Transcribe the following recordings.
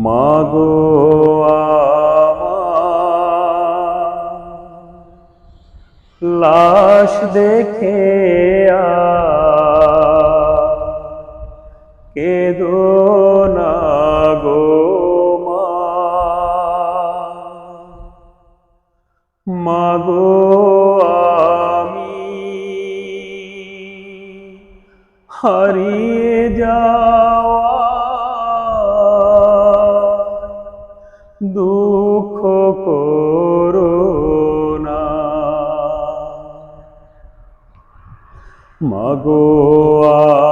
মাগো লাশ দেখে কেদো না গো মাগো মাগো,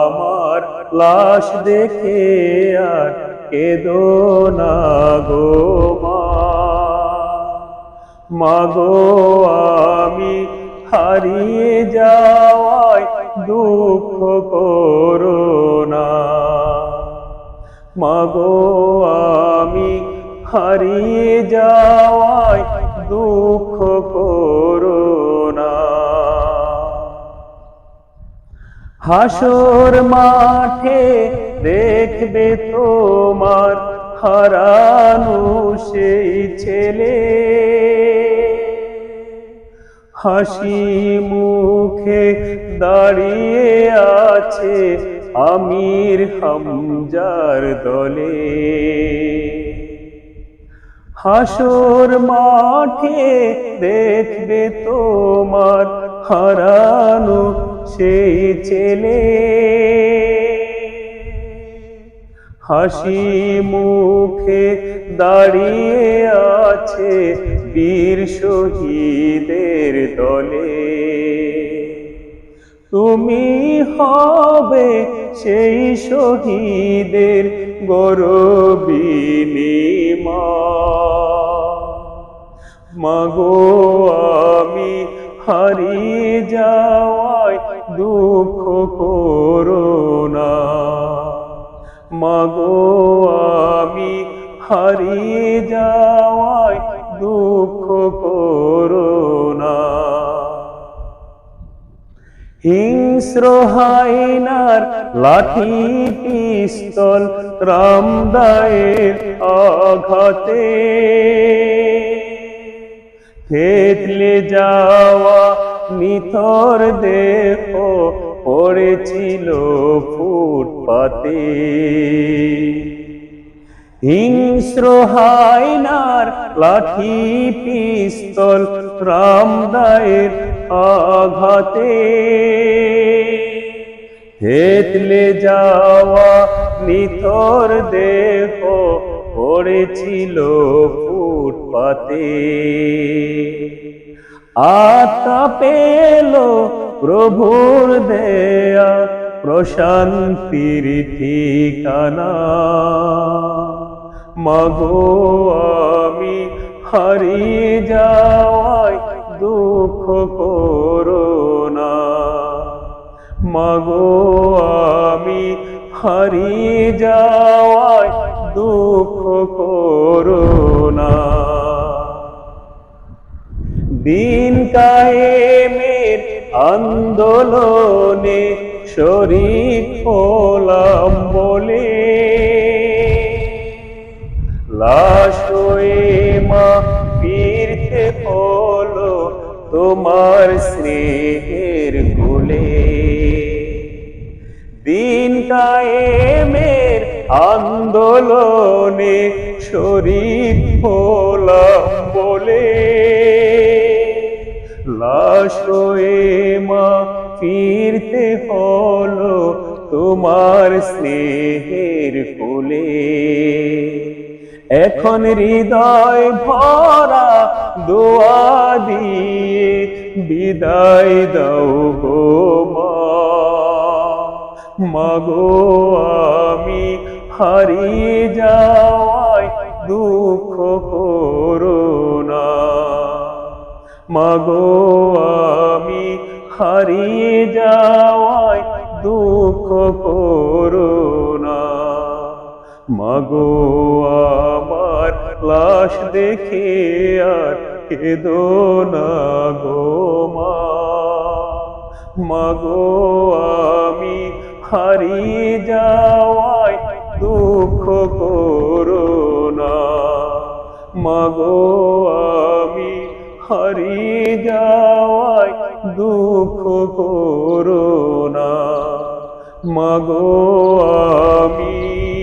আমার লাশ দেখে আর কেদো না গো মাগো, আমি হারিয়ে যাওয়ায় দুঃখ করোনা মাগো, আমি হারিয়ে যাওয়ায় দুঃখ হাসর মাঠে দেখবে তোমার হারানো সেই ছেলে। হাসি মুখে দাঁড়িয়ে আছে আমির হামজার দলে। হাসর মাঠে দেখবে তোমার হারানো সেই ছেলে। হাসি মুখে দাঁড়িয়ে আছে বীর শহীদের দলে। তুমি হবে সেই শহীদের গরবিনী মা। মাগো আমি হারিয়ে যাওয়ায় দুঃখ করোনা মাগো, আমি হারিয়ে যাওয়ায় দুঃখ করোনা হিংস্র হাইনার লাঠি পিস্তল রামদায়ের আঘাতে থেতলে যাওয়া নিথর দেহ পড়েছিল ফুটপাতে। হিংস্র হাইনার লাঠি পিস্তল রামদায়ের আঘাতে। হেতলে যাওয়া নিথর দেহ পড়েছিল ফুটপাতে। আত্মা পেল প্রভুর দেয়া প্রশান্তির ঠিকানা। মাগো, আমি হারিয়ে যাওয়ায় দুঃখ করোনা মাগো, আমি হারিয়ে যাওয়ায় দুঃখ করোনা দিন কায়েমের আন্দোলনে শরীর হলাম বলে। লাশ মা ফিরতে হলো তোমার স্নেহের কোলে। দিন কায়েমের আন্দোলনে শরীর হলাম বলে। লাশ হয়ে মা ফিরতে হলো তোমার স্নেহের কোলে এখন হৃদয় ভরা দোয়া দিয়ে বিদায় দাও গো মা। মাগো আমি হারিয়ে যাওয়ায় দুঃখ করোনা মাগো, আমি হারিয়ে যাওয়ায় দুঃখ করোনা মাগো, আমার লাশ দেখে আর কেদো না গো মা। মাগো, আমি হারিয়ে দুঃখ করোনা মাগো আমি হারি যাওয়াই দুঃখ করোনা মাগো আমি